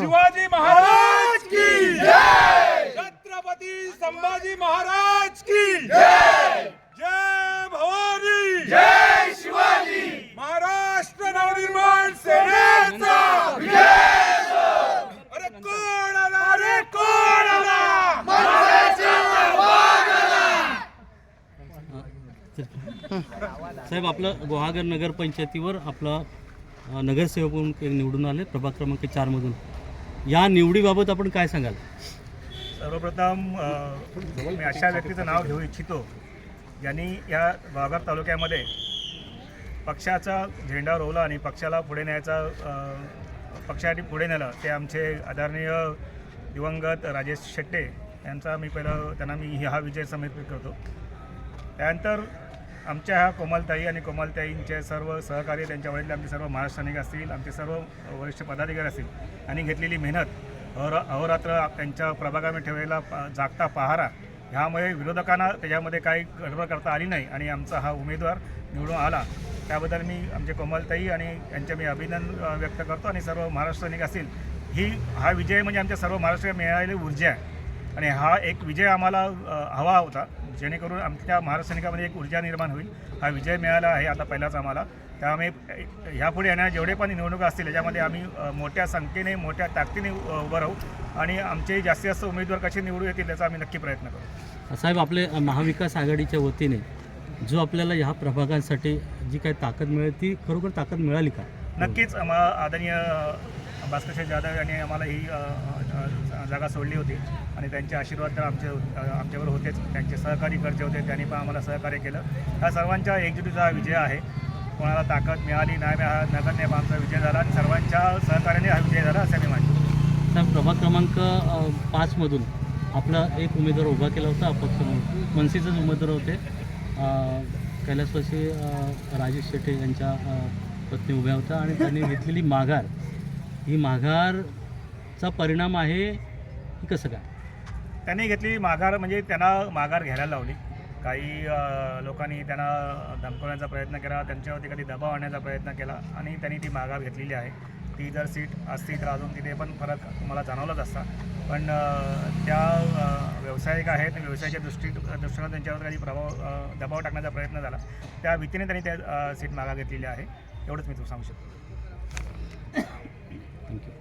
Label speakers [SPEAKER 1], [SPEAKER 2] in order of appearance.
[SPEAKER 1] शिवाजी महाराज की जय! छत्रपती संभाजी महाराज!
[SPEAKER 2] साहेब आपलं गुहागर नगरपंचायतीवर आपला नगरसेवक म्हणून एक निवडून आले प्रभाग क्रमांक चारमधून या निवडीबाबत आपण काय सांगाल?
[SPEAKER 3] सर्वप्रथम मी अशा व्यक्तीचं नाव घेऊ इच्छितो ज्यांनी या वाघार तालुक्यामध्ये पक्षाचा झेंडा रोवला आणि पक्षाला पुढे न्यायचा पक्षासाठी पुढे नेलं. ते आमचे आदरणीय दिवंगत राजेश शेट्टे यांचा मी पहिलं त्यांना मी हा विजय समर्पित करतो. त्यानंतर आमच्या ह्या कोमलताई आणि कोमलताईंचे सर्व सहकार्य त्यांच्या वडील आमचे सर्व महाराष्ट्रानिक असतील आमचे सर्व वरिष्ठ पदाधिकारी असतील आणि घेतलेली मेहनत अहोरा अहोरात्र त्यांच्या प्रभागामध्ये ठेवलेला जागता पहारा ह्यामुळे विरोधकांना त्याच्यामध्ये काही गडबड करता आली नाही आणि आमचा हा उमेदवार निवडून आला. त्याबद्दल मी आमचे कोमलताई आणि यांचे मी अभिनंदन व्यक्त करतो आणि सर्व महाराष्ट्रानिक असतील ही हा विजय म्हणजे आमच्या सर्व महाराष्ट्राला मिळालेली ऊर्जा आहे. आणि हा एक विजय आम्हाला हवा होता. जेणेकरून आमच्या महाराष्ट्रानिकामध्ये एक ऊर्जा निर्माण होईल. हा विजय मिळाला आहे आता पहिलाच आम्हाला. त्यामुळे ह्यापुढे येणाऱ्या जेवढे पण निवडणुका असतील याच्यामध्ये आम्ही मोठ्या संख्येने मोठ्या ताकदीने उभं राहू आणि आमचे जास्तीत जास्त उमेदवार कसे निवडू येतील याचा आम्ही नक्की प्रयत्न करू.
[SPEAKER 2] साहेब आपले महाविकास आघाडीच्या वतीने जो आपल्याला ह्या प्रभागांसाठी जी काही ताकद मिळेल ती खरोखर ताकद मिळाली का?
[SPEAKER 3] नक्कीच आदरणीय भास्करशेठ जाधव यांनी आम्हाला ही जागा सोडली होती. आणि त्यांचे आशीर्वाद तर आमचे आमच्यावर होतेच. त्यांचे सहकारी करते होते त्यांनी पण आम्हाला सहकार्य केलं. ह्या सर्वांच्या एकजुटीचा हा विजय आहे. कोणाला ताकद मिळाली नाही मिळाली नगण्य पण आमचा विजय झाला आणि सर्वांच्या सहकार्याने हा विजय झाला असं मी मानतो.
[SPEAKER 2] साहेब प्रभाग क्रमांक पाचमधून आपला एक उमेदवार उभा केला होता अपक्ष म्हणून. मनसेचेच उमेदवार होते. कैलासवासी राजेश शेट्टे यांच्या पत्नी उभ्या होत्या आणि त्यांनी घेतलेली माघार ही माघारचा परिणाम आहे की कसं काय?
[SPEAKER 3] त्यांनी घेतली माघार म्हणजे त्यांना माघार घ्यायला लावली. काही लोकांनी त्यांना धमकवण्याचा प्रयत्न केला त्यांच्यावरती कधी दबाव आणण्याचा प्रयत्न केला आणि त्यांनी ती माघार घेतलेली आहे. ती जर सीट असती तर अजून तिथे पण फरक तुम्हाला जाणवलाच असता. पण त्या व्यावसायिक आहेत व्यवसायाच्या दृष्टी दृष्टीनं त्यांच्यावर काही प्रभाव दबाव टाकण्याचा प्रयत्न झाला त्या भीतीने त्यांनी त्या सीट मागा घेतलेली आहे. एवढंच मी तुम्हाला सांगू शकतो. Thank you